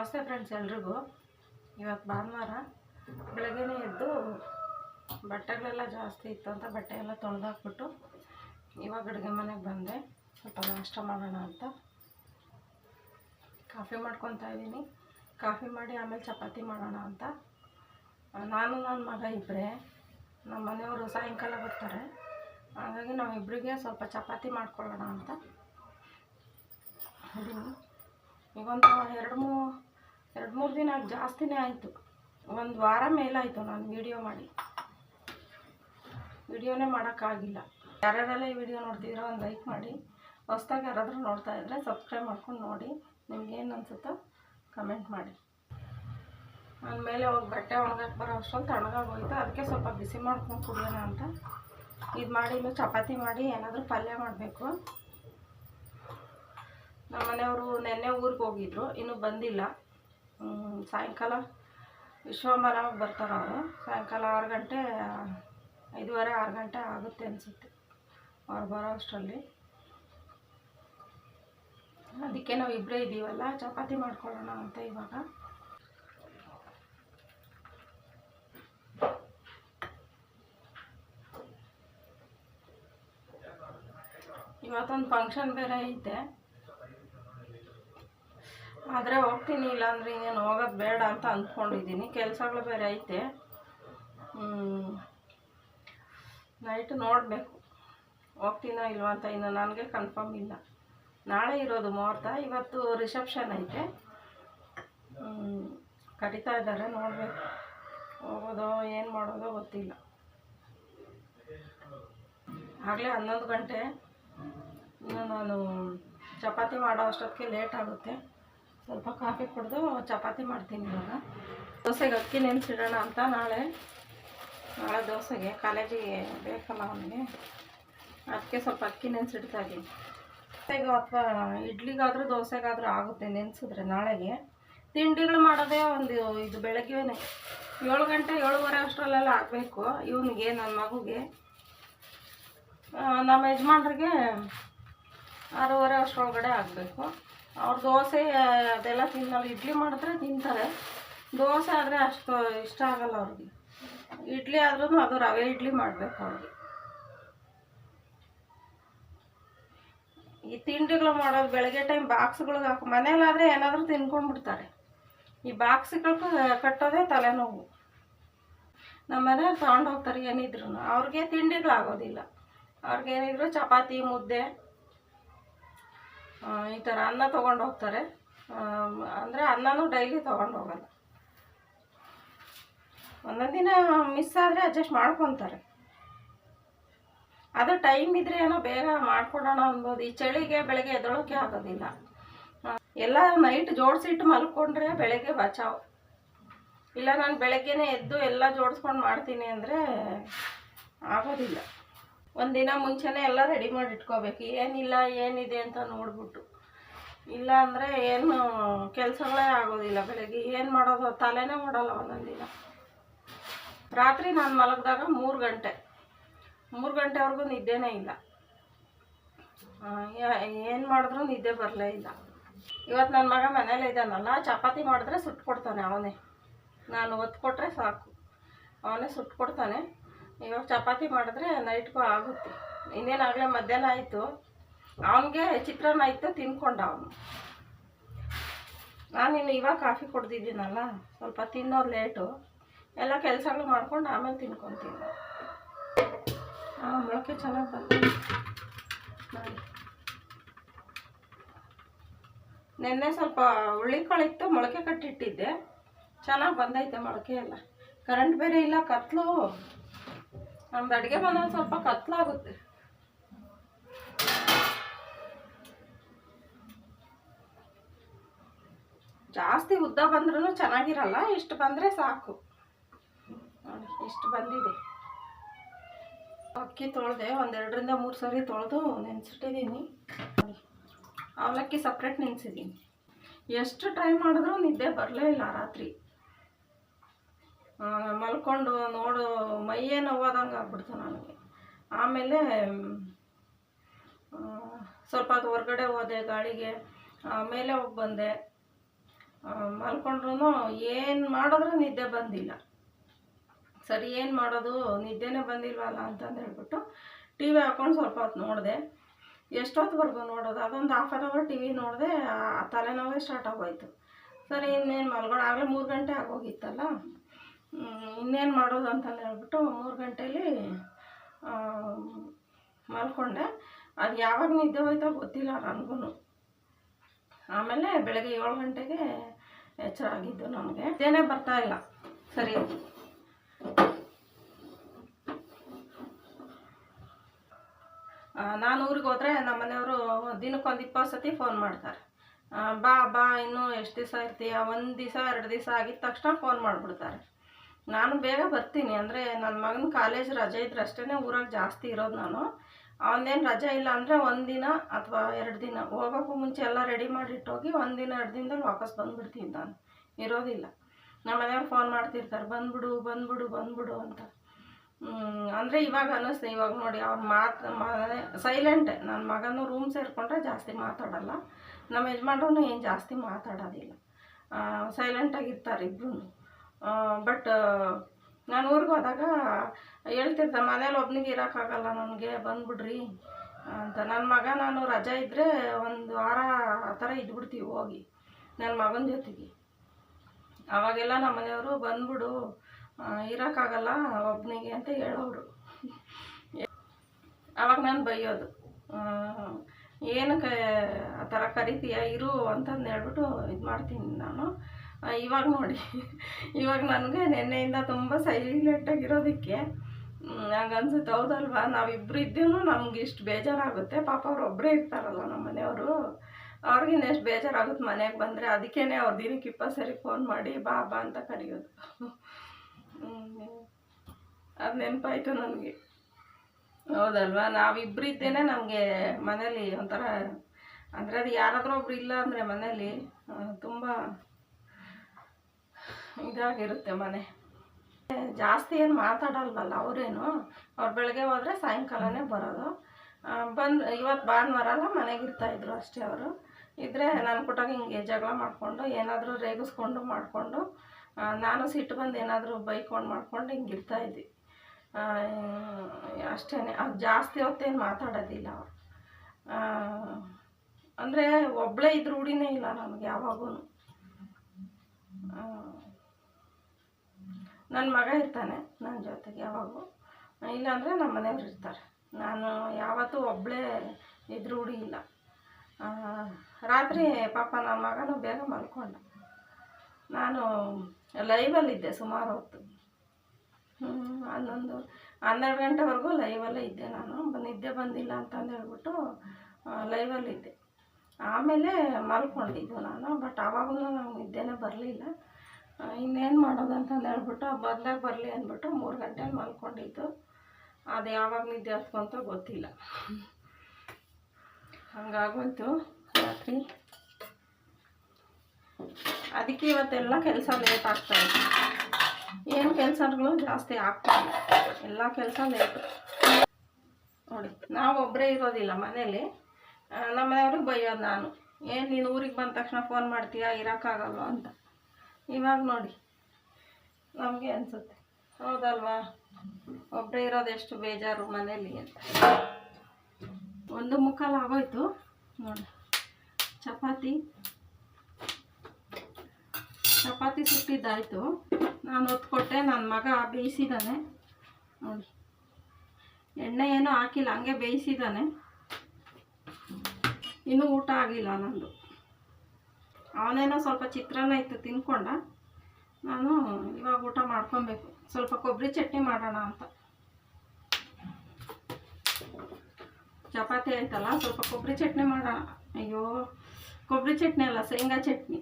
ನಮಸ್ತೆ ಫ್ರೆಂಡ್ಸ್ ಎಲ್ರಿಗೂ. ಇವತ್ತು ಭಾನುವಾರ ಬೆಳಗ್ಗೆನೇ ಎದ್ದು ಬಟ್ಟೆಗಳೆಲ್ಲ ಜಾಸ್ತಿ ಇತ್ತು ಅಂತ ಬಟ್ಟೆ ಎಲ್ಲ ತೊಳೆದಾಕ್ಬಿಟ್ಟು ಇವಾಗ ಅಡುಗೆ ಮನೆಗೆ ಬಂದೆ. ಸ್ವಲ್ಪ ನಾಷ್ಟ ಮಾಡೋಣ ಅಂತ. ಕಾಫಿ ಮಾಡ್ಕೊತಾ ಇದ್ದೀನಿ. ಕಾಫಿ ಮಾಡಿ ಆಮೇಲೆ ಚಪಾತಿ ಮಾಡೋಣ ಅಂತ. ನಾನು ನನ್ನ ಮಗ ಇಬ್ಬರೇ ನಮ್ಮ ಮನೆಯವರು ಸಾಯಂಕಾಲ ಬರ್ತಾರೆ. ಹಾಗಾಗಿ ನಾವಿಬ್ಬರಿಗೆ ಸ್ವಲ್ಪ ಚಪಾತಿ ಮಾಡ್ಕೊಳ್ಳೋಣ ಅಂತ. ಇದೀನಿ ಈಗೊಂದು ಎರಡು ಮೂ ಎರಡು ಮೂರು ದಿನ ಜಾಸ್ತಿನೇ ಆಯಿತು. ಒಂದು ವಾರ ಮೇಲಾಯಿತು ನಾನು ವಿಡಿಯೋ ಮಾಡಿ. ವಿಡಿಯೋನೇ ಮಾಡೋಕ್ಕಾಗಿಲ್ಲ. ಯಾರ್ಯಾರೆಲ್ಲ ಈ ವಿಡಿಯೋ ನೋಡ್ತಿದ್ರೆ ಒಂದು ಲೈಕ್ ಮಾಡಿ. ಹೊಸ್ದಾಗಿ ಯಾರಾದರೂ ನೋಡ್ತಾ ಇದ್ದರೆ ಸಬ್ಸ್ಕ್ರೈಬ್ ಮಾಡ್ಕೊಂಡು ನೋಡಿ. ನಿಮ್ಗೇನು ಅನಿಸುತ್ತೋ ಕಮೆಂಟ್ ಮಾಡಿ. ನಾನು ಮೇಲೆ ಹೋಗಿ ಬಟ್ಟೆ ಒಣಗಕ್ಕೆ ಬರೋ ಅಷ್ಟೊಂದು ತಣ್ಣಗಾಗೋಯ್ತು ಅದಕ್ಕೆ ಸ್ವಲ್ಪ ಬಿಸಿ ಮಾಡ್ಕೊಂಡು ಕುಡಿಯೋಣ ಅಂತ. ಇದು ಮಾಡಿ ಇನ್ನು ಚಪಾತಿ ಮಾಡಿ ಏನಾದರೂ ಪಲ್ಯ ಮಾಡಬೇಕು. ನಮ್ಮ ಮನೆಯವರು ನೆನ್ನೆ ಊರಿಗೆ ಹೋಗಿದ್ರು. ಇನ್ನೂ ಬಂದಿಲ್ಲ. ಸಾಯಂಕಾಲ. ವಿಶ್ವಂಬರ ಬರ್ತಾರೆ ಅವರು. ಸಾಯಂಕಾಲ ಆರು ಗಂಟೆ, ಐದುವರೆ, ಆರು ಗಂಟೆ ಆಗುತ್ತೆ ಅನಿಸುತ್ತೆ ಅವ್ರು ಬರೋ ಅಷ್ಟರಲ್ಲಿ. ಅದಕ್ಕೆ ನಾವು ಇಬ್ಬರೇ ಇದ್ದೀವಲ್ಲ ಚಪಾತಿ ಮಾಡ್ಕೊಳ್ಳೋಣ ಅಂತ ಇವಾಗ. ಇವತ್ತೊಂದು ಫಂಕ್ಷನ್ ಬೇರೆ ಐತೆ. ಆದರೆ ಹೋಗ್ತೀನಿ ಇಲ್ಲಾಂದ್ರೆ ಇನ್ನೇನು ಹೋಗೋದು ಬೇಡ ಅಂತ ಅಂದ್ಕೊಂಡಿದ್ದೀನಿ ಕೆಲಸಗಳು ಬೇರೆ ಐತೆ. ನೈಟ್ ನೋಡಬೇಕು. ಹೋಗ್ತೀನೋ ಇಲ್ವಾ ಅಂತ ಇನ್ನು ನನಗೆ ಕನ್ಫರ್ಮ್ ಇಲ್ಲ. ನಾಳೆ ಇರೋದು ಮುಹೂರ್ತ. ಇವತ್ತು ರಿಸೆಪ್ಷನ್ ಐತೆ. ಕರಿತಾ ಇದ್ದಾರೆ, ನೋಡಬೇಕು. ಹೋಗೋದೋ, ಏನು ಮಾಡೋದೋ ಗೊತ್ತಿಲ್ಲ. ಆಗಲೇ ಹನ್ನೊಂದು ಗಂಟೆ. ಇನ್ನು ನಾನು ಚಪಾತಿ ಮಾಡೋ ಅಷ್ಟೊತ್ತಿಗೆ ಲೇಟ್ ಆಗುತ್ತೆ. ಸ್ವಲ್ಪ ಕಾಫಿ ಕುಡಿದು ಚಪಾತಿ ಮಾಡ್ತೀನಿ ಇವಾಗ. ದೋಸೆಗೆ ಅಕ್ಕಿ ನೆನೆಸಿಡೋಣ ಅಂತ ನಾಳೆ. ನಾಳೆ ದೋಸೆಗೆ, ಕಾಲೇಜಿಗೆ ಬೇಕಲ್ಲ ಅವನಿಗೆ ಅದಕ್ಕೆ ಸ್ವಲ್ಪ ಅಕ್ಕಿ ನೆನೆಸಿಡ್ತಾ ಇದ್ದೀನಿ. ಅಥವಾ ಇಡ್ಲಿಗಾದರೂ ದೋಸೆಗಾದರೂ ಆಗುತ್ತೆ ನೆನೆಸಿದ್ರೆ ನಾಳೆಗೆ. ತಿಂಡಿಗಳು ಮಾಡೋದೇ ಒಂದು ಇದು ಬೆಳಗ್ಗೆನೇ. ಏಳು ಗಂಟೆ, ಏಳುವರೆ ಅಷ್ಟರಲ್ಲೆಲ್ಲ ಆಗಬೇಕು. ಇವನಿಗೆ ನನ್ನ ಮಗುಗೆ. ನಮ್ಮ ಯಜಮಾನ್ರಿಗೆ ಆರೂವರೆ ಅಷ್ಟರೊಳಗಡೆ ಆಗಬೇಕು. ಅವ್ರು ದೋಸೆ, ಅದೆಲ್ಲ ತಿನ್ನಲ್ಲ ಇಡ್ಲಿ ಮಾಡಿದ್ರೆ ತಿಂತಾರೆ. ದೋಸೆ ಆದರೆ ಅಷ್ಟು ಇಷ್ಟ ಆಗಲ್ಲ ಅವ್ರಿಗೆ. ಇಡ್ಲಿ ಆದ್ರೂ ಅದು ರವೆ ಇಡ್ಲಿ ಮಾಡಬೇಕು ಅವ್ರಿಗೆ. ಈ ತಿಂಡಿಗಳು ಮಾಡೋದು ಬೆಳಗ್ಗೆ ಟೈಮ್ ಬಾಕ್ಸ್ಗಳಿಗೆ ಹಾಕು. ಮನೇಲಾದರೆ ಏನಾದರೂ ತಿನ್ಕೊಂಡ್ಬಿಡ್ತಾರೆ. ಈ ಬಾಕ್ಸ್ಗಳಿಗೆ ಕಟ್ಟೋದೇ ತಲೆನೋವು. ನಮ್ಮ ಮನೇಲಿ ತೊಗೊಂಡೋಗ್ತಾರೆ ಏನಿದ್ರು ಅವ್ರಿಗೆ ತಿಂಡಿಗಳಾಗೋದಿಲ್ಲ. ಅವ್ರಿಗೆ ಏನಿದ್ರು ಚಪಾತಿ, ಮುದ್ದೆ. ಈ ಥರ ಅನ್ನ ತೊಗೊಂಡು ಹೋಗ್ತಾರೆ. ಅಂದರೆ ಅನ್ನನೂ ಡೈಲಿ ತೊಗೊಂಡು ಹೋಗಲ್ಲ. ಒಂದೊಂದು ದಿನ ಮಿಸ್ ಆದರೆ ಅಡ್ಜಸ್ಟ್ ಮಾಡ್ಕೊತಾರೆ. ಅದು ಟೈಮ್ ಇದ್ರೆ ಏನೋ ಬೇಗ ಮಾಡ್ಕೊಡೋಣ ಅನ್ಬೋದು. ಈ ಚಳಿಗೆ ಬೆಳಗ್ಗೆ ಎದ್ದೊಳಕ್ಕೆ ಆಗೋದಿಲ್ಲ. ಎಲ್ಲ ನೈಟ್ ಜೋಡಿಸಿಟ್ಟು ಮಲ್ಕೊಂಡ್ರೆ ಬೆಳಗ್ಗೆ ಬಚಾವ್. ಇಲ್ಲ ನಾನು ಬೆಳಗ್ಗೆನೇ ಎದ್ದು ಎಲ್ಲ ಜೋಡಿಸ್ಕೊಂಡು ಮಾಡ್ತೀನಿ ಅಂದರೆ ಆಗೋದಿಲ್ಲ. ಒಂದಿನ ಮುಂಚೆನೇ ಎಲ್ಲ ರೆಡಿ ಮಾಡಿ ಇಟ್ಕೋಬೇಕು. ಏನಿಲ್ಲ, ಏನಿದೆ ಅಂತ ನೋಡ್ಬಿಟ್ಟು. ಇಲ್ಲ ಅಂದರೆ ಏನು ಕೆಲಸಗಳೇ ಆಗೋದಿಲ್ಲ ಬೆಳಗ್ಗೆ. ಏನು ಮಾಡೋದು? ತಲೆನೇ ಓಡಲ್ಲ ಒಂದೊಂದಿನ ದಿನ. ರಾತ್ರಿ ನಾನು ಮಲಗಿದಾಗ ಮೂರು ಗಂಟೆ. ಮೂರು ಗಂಟೆವರೆಗೂ ನಿದ್ದೆನೇ ಇಲ್ಲ. ಏನು ಮಾಡಿದ್ರೂ ನಿದ್ದೆ ಬರಲೇ ಇಲ್ಲ. ಇವತ್ತು ನನ್ನ ಮಗ ಮನೇಲೆ ಇದ್ದಾನಲ್ಲ, ಚಪಾತಿ ಮಾಡಿದ್ರೆ ಸುಟ್ಟು ಕೊಡ್ತಾನೆ ಅವನೇ. ನಾನು ಒತ್ತು ಕೊಟ್ಟರೆ ಸಾಕು. ಅವನೇ ಸುಟ್ಟು ಕೊಡ್ತಾನೆ ಇವಾಗ ಚಪಾತಿ ಮಾಡಿದ್ರೆ ನೈಟ್ಗೂ ಆಗುತ್ತೆ. ಇನ್ನೇನಾಗಲೇ ಮಧ್ಯಾಹ್ನ ಆಯಿತು, ಅವನಿಗೆ ಚಿತ್ರಾನ್ನ ಇತ್ತು, ತಿನ್ಕೊಂಡ ಅವನು. ನಾನಿನ್ನು ಇವಾಗ ಕಾಫಿ ಕುಡ್ದಿದ್ದೀನಲ್ಲ, ಸ್ವಲ್ಪ ತಿನ್ನೋದು ಲೇಟು ಎಲ್ಲ ಕೆಲಸಗಳು ಮಾಡ್ಕೊಂಡು ಆಮೇಲೆ ತಿನ್ಕೊತೀನಿ. ಹಾಂ ಮೊಳಕೆ ಚೆನ್ನಾಗಿ ಬಂತು. ನೋಡಿ. ನಿನ್ನೆ ಸ್ವಲ್ಪ ಹುಳ್ಳಿಕಾಳಿತ್ತು ಮೊಳಕೆ ಕಟ್ಟಿಟ್ಟಿದ್ದೆ. ಚೆನ್ನಾಗಿ ಬಂದೈತೆ ಮೊಳಕೆ ಎಲ್ಲ. ಕರೆಂಟ್ ಬೇರೆ ಇಲ್ಲ, ಕತ್ಲು. ನಮ್ದು ಅಡುಗೆ ಬಂದಾಗ ಸ್ವಲ್ಪ ಕತ್ಲಾಗುತ್ತೆ. ಜಾಸ್ತಿ ಉದ್ದ ಬಂದ್ರೂ ಚೆನ್ನಾಗಿರಲ್ಲ, ಇಷ್ಟು ಬಂದರೆ ಸಾಕು. ನೋಡಿ, ಇಷ್ಟು ಬಂದಿದೆ. ಅಕ್ಕಿ ತೊಳೆದೆ, ಒಂದೆರಡರಿಂದ ಮೂರು ಸರಿ ತೊಳೆದು ನೆನೆಸಿಟ್ಟಿದ್ದೀನಿ ಅವಲಕ್ಕಿ ಸಪ್ರೇಟ್ ನೆನೆಸಿದ್ದೀನಿ ಎಷ್ಟು ಟ್ರೈ ಮಾಡಿದ್ರೂ ನಿದ್ದೆ ಬರಲೇ ಇಲ್ಲ ರಾತ್ರಿ. ಮಲ್ಕೊಂಡು ನೋಡು, ಮೈಯೇ ನೋವಾದಂಗೆ ಆಗ್ಬಿಡ್ತು ನನಗೆ. ಆಮೇಲೆ ಸ್ವಲ್ಪ ಹೊತ್ತು ಹೊರಗಡೆ ಹೋದೆ ಗಾಳಿಗೆ ಮೇಲೆ ಹೋಗಿ ಬಂದೆ. ಮಲ್ಕೊಂಡ್ರು ಏನು ಮಾಡಿದ್ರೂ ನಿದ್ದೆ ಬಂದಿಲ್ಲ. ಸರಿ, ಏನು ಮಾಡೋದು? ನಿದ್ದೆನೇ ಬಂದಿಲ್ವಲ್ಲ ಅಂತಂದು ಹೇಳ್ಬಿಟ್ಟು ಟಿ ವಿ ಹಾಕ್ಕೊಂಡು ಸ್ವಲ್ಪ ಹೊತ್ತು ನೋಡಿದೆ. ಎಷ್ಟೊತ್ತವರೆಗೂ ನೋಡೋದು? ಅದೊಂದು half an hour T V ನೋಡಿದೆ ತಲೆನೋವೇ ಸ್ಟಾರ್ಟ್ ಆಗೋಯ್ತು. ಸರಿ, ಇನ್ನೇನು ಮಲ್ಕೊಂಡು ಆಗಲೇ ಮೂರು ಗಂಟೆ ಆಗೋಗಿತ್ತಲ್ಲ? ಇನ್ನೇನು ಮಾಡೋದು ಅಂತಂದು ಹೇಳ್ಬಿಟ್ಟು ಮೂರು ಗಂಟೇಲಿ ಮಲ್ಕೊಂಡೆ. ಅದು ಯಾವಾಗ ನಿದ್ದೆ ಹೋಯ್ತೋ ಗೊತ್ತಿಲ್ಲ ನನಗೂ ಆಮೇಲೆ ಬೆಳಗ್ಗೆ ಏಳು ಗಂಟೆಗೆ ಎಚ್ಚರ ಆಗಿದ್ದು ನಮಗೆ ನಿದ್ದೆನೇ ಬರ್ತಾ ಇಲ್ಲ. ಸರಿ. ನಾನು ಊರಿಗೆ ಹೋದರೆ ನಮ್ಮ ಮನೆಯವರು ದಿನಕ್ಕೊಂದು ಇಪ್ಪತ್ತು ಸತಿ ಫೋನ್ ಮಾಡ್ತಾರೆ. ಬಾ ಬಾ, ಇನ್ನೂ ಎಷ್ಟು ದಿವಸ ಇರ್ತೀಯ? ಒಂದು ದಿವಸ, ಎರಡು ದಿವಸ ಆಗಿದ ತಕ್ಷಣ ಫೋನ್ ಮಾಡಿಬಿಡ್ತಾರೆ. ನಾನು ಬೇಗ ಬರ್ತೀನಿ. ಅಂದರೆ ನನ್ನ ಮಗನ ಕಾಲೇಜ್ ರಜೆ ಇದ್ರೆ ಅಷ್ಟೇ ಊರಾಗ ಜಾಸ್ತಿ ಇರೋದು ನಾನು. ಅವನೇನು ರಜೆ ಇಲ್ಲ ಅಂದರೆ ಒಂದಿನ ಅಥವಾ ಎರಡು ದಿನ. ಹೋಗೋಕ್ಕೂ ಮುಂಚೆ ಎಲ್ಲ ರೆಡಿ ಮಾಡಿ ಮಾಡಿಟ್ಟೋಗಿ ಒಂದಿನ ಎರಡು ದಿನದಲ್ಲಿ ವಾಪಸ್ ಬಂದುಬಿಡ್ತೀನಿ ನಾನು ಇರೋದಿಲ್ಲ. ನಮ್ಮ ಮನೆಯವ್ರು ಫೋನ್ ಮಾಡ್ತಿರ್ತಾರೆ, ಬಂದ್ಬಿಡು ಬಂದ್ಬಿಡು ಬಂದ್ಬಿಡು ಅಂತ. ಅಂದರೆ ಇವಾಗ ಅನ್ನಿಸ್ತು ಇವಾಗ ನೋಡಿ ಅವ್ರು ಮಾತು ಸೈಲೆಂಟೆ ನನ್ನ ಮಗನೂ ರೂಮ್ ಸೇರಿಕೊಂಡ್ರೆ ಜಾಸ್ತಿ ಮಾತಾಡಲ್ಲ. ನಮ್ಮ ಯಜಮಾನ್ರು ಏನು ಜಾಸ್ತಿ ಮಾತಾಡೋದಿಲ್ಲ. ಸೈಲೆಂಟಾಗಿರ್ತಾರೆ ಇಬ್ಬರು ಬಟ್ ನಾನು ಊರಿಗೆ ಹೋದಾಗ ಹೇಳ್ತಿರ್ತ ಮನೇಲಿ ಒಬ್ನಿಗೆ ಇರೋಕ್ಕಾಗಲ್ಲ ನನಗೆ, ಬಂದುಬಿಡ್ರಿ ಅಂತ. ನನ್ನ ಮಗ, ನಾನು ರಜೆ ಇದ್ದರೆ ಒಂದು ವಾರ ಆ ಥರ ಇದ್ಬಿಡ್ತೀವಿ ಹೋಗಿ ನನ್ನ ಮಗನ ಜೊತೆಗೆ. ಅವಾಗೆಲ್ಲ ನಮ್ಮ ಮನೆಯವರು, ಬಂದ್ಬಿಡು ಇರೋಕ್ಕಾಗಲ್ಲ ಒಬ್ಬನಿಗೆ ಅಂತ ಹೇಳೋರು ಅವಾಗ ನಾನು ಬೈಯೋದು ಏನಕ್ಕೆ ಆ ಥರ ಕರಿತೀಯ, ಇರು ಅಂತಂದು ಹೇಳ್ಬಿಟ್ಟು ಇದು ಮಾಡ್ತೀನಿ ನಾನು. ಇವಾಗ ನೋಡಿ. ಇವಾಗ ನನಗೆ ನಿನ್ನೆಯಿಂದ ತುಂಬ ಸೈಲೆಂಟಾಗಿರೋದಕ್ಕೆ ನಂಗೆ ಅನ್ಸುತ್ತೆ ಹೌದಲ್ವಾ? ನಾವಿಬ್ಬರು ಇದ್ದೀನೂ ನಮ್ಗೆ ಇಷ್ಟು ಬೇಜಾರಾಗುತ್ತೆ. ಪಾಪ ಅವ್ರು ಒಬ್ಬರೇ ಇರ್ತಾರಲ್ಲ ನಮ್ಮ ಮನೆಯವರು. ಅವ್ರಿಗಿನ್ನ ಎಷ್ಟು ಬೇಜಾರಾಗುತ್ತೆ ಮನೆಗೆ ಬಂದರೆ. ಅದಕ್ಕೇ ಅವ್ರು ದಿನಕ್ಕೆ ಇಪ್ಪತ್ತು ಸರಿ ಫೋನ್ ಮಾಡಿ ಬಾ ಬಾ ಅಂತ ಕರೆಯೋದು. ಅದು ನೆನಪಾಯಿತು ನನಗೆ. ಹೌದಲ್ವಾ? ನಾವಿಬ್ರು ಇದ್ದೇನೆ ನಮಗೆ ಮನೇಲಿ ಒಂಥರ, ಅಂದರೆ ಅದು ಯಾರಾದರೂ ಒಬ್ರು ಇಲ್ಲ ಅಂದರೆ ಮನೇಲಿ ತುಂಬ ಇದಾಗಿರುತ್ತೆ ಮನೆ. ಜಾಸ್ತಿ ಏನು ಮಾತಾಡಲ್ವಲ್ಲ ಅವರೇನು? ಅವ್ರು ಬೆಳಗ್ಗೆ ಹೋದರೆ ಸಾಯಂಕಾಲನೇ ಬರೋದು. ಬಂದು ಇವತ್ತು ಭಾನುವಾರ ಅಲ್ಲ ಮನೆಗೆ ಇರ್ತಾಯಿದ್ರು ಅಷ್ಟೇ ಅವರು. ಇದ್ದರೆ ನಾನು ಕೊಟ್ಟಾಗ ಹಿಂಗೆ ಜಗಳ ಮಾಡಿಕೊಂಡು ಏನಾದರೂ ರೇಗಿಸ್ಕೊಂಡು ಮಾಡಿಕೊಂಡು ನಾನು ಸಿಟ್ಟು ಬಂದು ಏನಾದರೂ ಬೈಕೊಂಡು ಮಾಡ್ಕೊಂಡು ಹಿಂಗೆ ಇರ್ತಾಯಿದ್ವಿ ಅಷ್ಟೇ ಅದು ಜಾಸ್ತಿ ಹೊತ್ತೇನು ಮಾತಾಡೋದಿಲ್ಲ ಅವರು. ಅಂದರೆ ಒಬ್ಬಳೇ ಇದ್ರ ರೂಢಿನೇ ಇಲ್ಲ ನನಗೆ ಯಾವಾಗೂ ನನ್ನ ಮಗ ಇರ್ತಾನೆ ನನ್ನ ಜೊತೆಗೆ ಯಾವಾಗೂ. ಇಲ್ಲಾಂದರೆ ನಮ್ಮ ಮನೆಯವ್ರು ಇರ್ತಾರೆ. ನಾನು ಯಾವತ್ತೂ ಒಬ್ಬಳೇ ಇದ್ರ ಇಲ್ಲ ರಾತ್ರಿ ಪಾಪ ನನ್ನ ಮಗನೂ ಬೇಗ ಮಲ್ಕೊಂಡ. ನಾನು ಲೈವಲ್ಲಿದ್ದೆ ಸುಮಾರು ಹೊತ್ತು. ಹನ್ನೊಂದು, ಹನ್ನೆರಡು ಗಂಟೆವರೆಗೂ ಲೈವಲ್ಲೇ ಇದ್ದೆ ನಾನು. ನಿದ್ದೆ ಬಂದಿಲ್ಲ ಅಂತಂದು ಹೇಳ್ಬಿಟ್ಟು ಲೈವಲ್ಲಿದ್ದೆ ಆಮೇಲೆ ಮಲ್ಕೊಂಡಿದ್ದು ನಾನು ಬಟ್ ಆವಾಗೂ ನಾನು ನಿದ್ದೆನೇ ಬರಲಿಲ್ಲ. ಇನ್ನೇನು ಮಾಡೋದು ಅಂತಂದು ಹೇಳ್ಬಿಟ್ಟು ಬಂದಾಗ ಬರಲಿ ಅಂದ್ಬಿಟ್ಟು ಮೂರು ಗಂಟೆಲಿ ಮಲ್ಕೊಂಡಿದ್ದು. ಅದು ಯಾವಾಗ ನಿದ್ದೆ ಹತ್ಕೊಂತ ಗೊತ್ತಿಲ್ಲ. ಹಂಗಾಗೋಯ್ತು ರಾತ್ರಿ. ಅದಕ್ಕೆ ಇವತ್ತೆಲ್ಲ ಕೆಲಸ ಲೇಟ್ ಆಗ್ತಾ ಇದೆ ಏನು ಕೆಲಸಗಳು ಜಾಸ್ತಿ ಆಗ್ತಾ ಇಲ್ಲ. ಎಲ್ಲ ಕೆಲಸ ಲೇಟ್ ನೋಡಿ, ನಾವು ಒಬ್ಬರೇ ಇರೋದಿಲ್ಲ ಮನೇಲಿ. ನಮ್ಮ ಮನೆಯವ್ರಿಗೆ ಬೈಯೋದು ನಾನು. ಏನು ನೀನು ಊರಿಗೆ ಬಂದ ತಕ್ಷಣ ಫೋನ್ ಮಾಡ್ತೀಯಾ? ಇರೋಕ್ಕಾಗಲ್ವ ಅಂತ. ಇವಾಗ ನೋಡಿ. ನಮಗೆ ಅನಿಸುತ್ತೆ. ಹೌದಲ್ವಾ? ಒಬ್ಬರೇ ಇರೋದು ಎಷ್ಟು ಬೇಜಾರು ಮನೇಲಿ ಅಂತ. ಒಂದು ಮುಕ್ಕಾಲು ಆಗೋಯ್ತು ನೋಡಿ. ಚಪಾತಿ. ಚಪಾತಿ ಸುಟ್ಟಿದ್ದಾಯಿತು. ನಾನು ಹೊತ್ಕೊಟ್ಟೆ. ನನ್ನ ಮಗ ಬೇಯಿಸಿದ್ದಾನೆ ನೋಡಿ. ಎಣ್ಣೆ ಏನೂ ಹಾಕಿಲ್ಲ. ಹಂಗೆ ಬೇಯಿಸಿದ್ದಾನೆ ಇನ್ನೂ ಊಟ ಆಗಿಲ್ಲ ನಂದು. ಅವನೇನೋ ಸ್ವಲ್ಪ ಚಿತ್ರಾನ್ನ ಇತ್ತು ತಿನ್ಕೊಂಡ. ನಾನು ಇವಾಗ ಊಟ ಮಾಡ್ಕೊಬೇಕು. ಸ್ವಲ್ಪ ಕೊಬ್ಬರಿ ಚಟ್ನಿ ಮಾಡೋಣ ಅಂತ. ಚಪಾತಿ ಆಯ್ತಲ್ಲ, ಸ್ವಲ್ಪ ಕೊಬ್ಬರಿ ಚಟ್ನಿ ಮಾಡೋಣ. ಅಯ್ಯೋ, ಕೊಬ್ಬರಿ ಚಟ್ನಿ ಅಲ್ಲ, ಶೇಂಗಾ ಚಟ್ನಿ.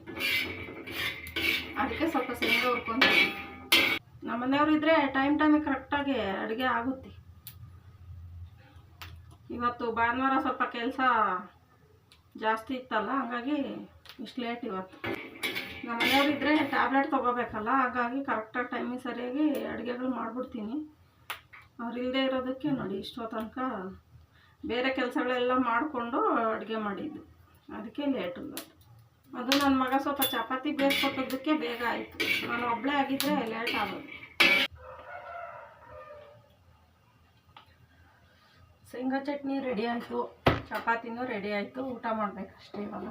ಅದಕ್ಕೆ ಸ್ವಲ್ಪ ಶೇಂಗಾ ಹುರ್ಕೊಂತೀನಿ ನಮ್ಮ ಮನೆಯವ್ರು ಟೈಮ್ ಟೈಮಿಗೆ ಕರೆಕ್ಟಾಗಿ ಅಡುಗೆ ಆಗುತ್ತೆ. ಇವತ್ತು ಭಾನುವಾರ ಸ್ವಲ್ಪ ಕೆಲಸ ಜಾಸ್ತಿ ಇತ್ತಲ್ಲ, ಹಾಗಾಗಿ ಇಷ್ಟು ಲೇಟ್ ಇವತ್ತು. ನಮ್ಮ ಮನೆಯವರಿದ್ದರೆ ಟ್ಯಾಬ್ಲೆಟ್ ತೊಗೋಬೇಕಲ್ಲ, ಹಾಗಾಗಿ ಕರೆಕ್ಟಾಗಿ ಟೈಮಿಗೆ ಸರಿಯಾಗಿ ಅಡುಗೆಗಳು ಮಾಡಿಬಿಡ್ತೀನಿ. ಇಲ್ಲದೆ ಇರೋದಕ್ಕೆ ನೋಡಿ, ಇಷ್ಟೋ ತನಕ ಬೇರೆ ಕೆಲಸಗಳೆಲ್ಲ ಮಾಡಿಕೊಂಡು ಅಡುಗೆ ಮಾಡಿದ್ದು. ಅದಕ್ಕೆ ಲೇಟು ಇವತ್ತು ಅದು ನನ್ನ ಮಗ ಸ್ವಲ್ಪ ಚಪಾತಿ ಬೇಯಿಸ್ಕೊಟ್ಟಿದ್ದಕ್ಕೆ ಬೇಗ ಆಯಿತು. ನಾನು ಒಬ್ಬಳೇ ಆಗಿದ್ದರೆ ಲೇಟ್ ಆಗೋದು. ಶೇಂಗಾ ಚಟ್ನಿ ರೆಡಿ ಆಯಿತು. ಚಪಾತಿನೂ ರೆಡಿ ಆಯಿತು. ಊಟ ಮಾಡಬೇಕಷ್ಟೇ ಇವಾಗ.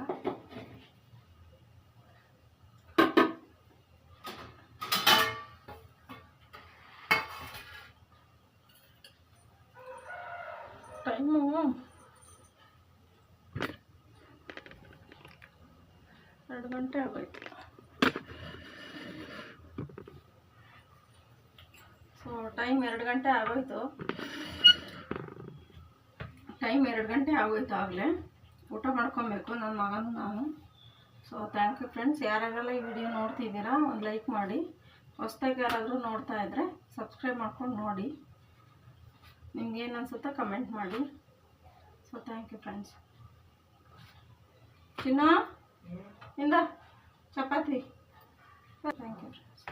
ಟೈಮು ಎರಡು ಗಂಟೆ ಆಗೋಯ್ತು. ಸೊ ಟೈಮ್ ಎರಡು ಗಂಟೆ ಆಗೋಯ್ತು. ಟೈಮ್ ಎರಡು ಗಂಟೆ ಆಗೋಯ್ತು ಆಗಲೇ. ಊಟ ಮಾಡ್ಕೊಬೇಕು ನನ್ನ ಮಗನೂ ನಾನು. ಸೊ ಥ್ಯಾಂಕ್ ಯು ಫ್ರೆಂಡ್ಸ್ ಯಾರ್ಯಾರೆಲ್ಲ ಈ ವಿಡಿಯೋ ನೋಡ್ತಿದ್ದೀರಾ, ಒಂದು ಲೈಕ್ ಮಾಡಿ. ಹೊಸ್ದಾಗಿ ಯಾರಾದರೂ ನೋಡ್ತಾ ಇದ್ದರೆ ಸಬ್ಸ್ಕ್ರೈಬ್ ಮಾಡ್ಕೊಂಡು ನೋಡಿ. ನಿಮ್ಗೆ ಏನು ಅನ್ಸುತ್ತೋ ಕಮೆಂಟ್ ಮಾಡಿ. ಸೊ ಥ್ಯಾಂಕ್ ಯು ಫ್ರೆಂಡ್ಸ್ ಚಿನ್ನ? ಇಂದ? ಚಪಾತಿ? Thank you friends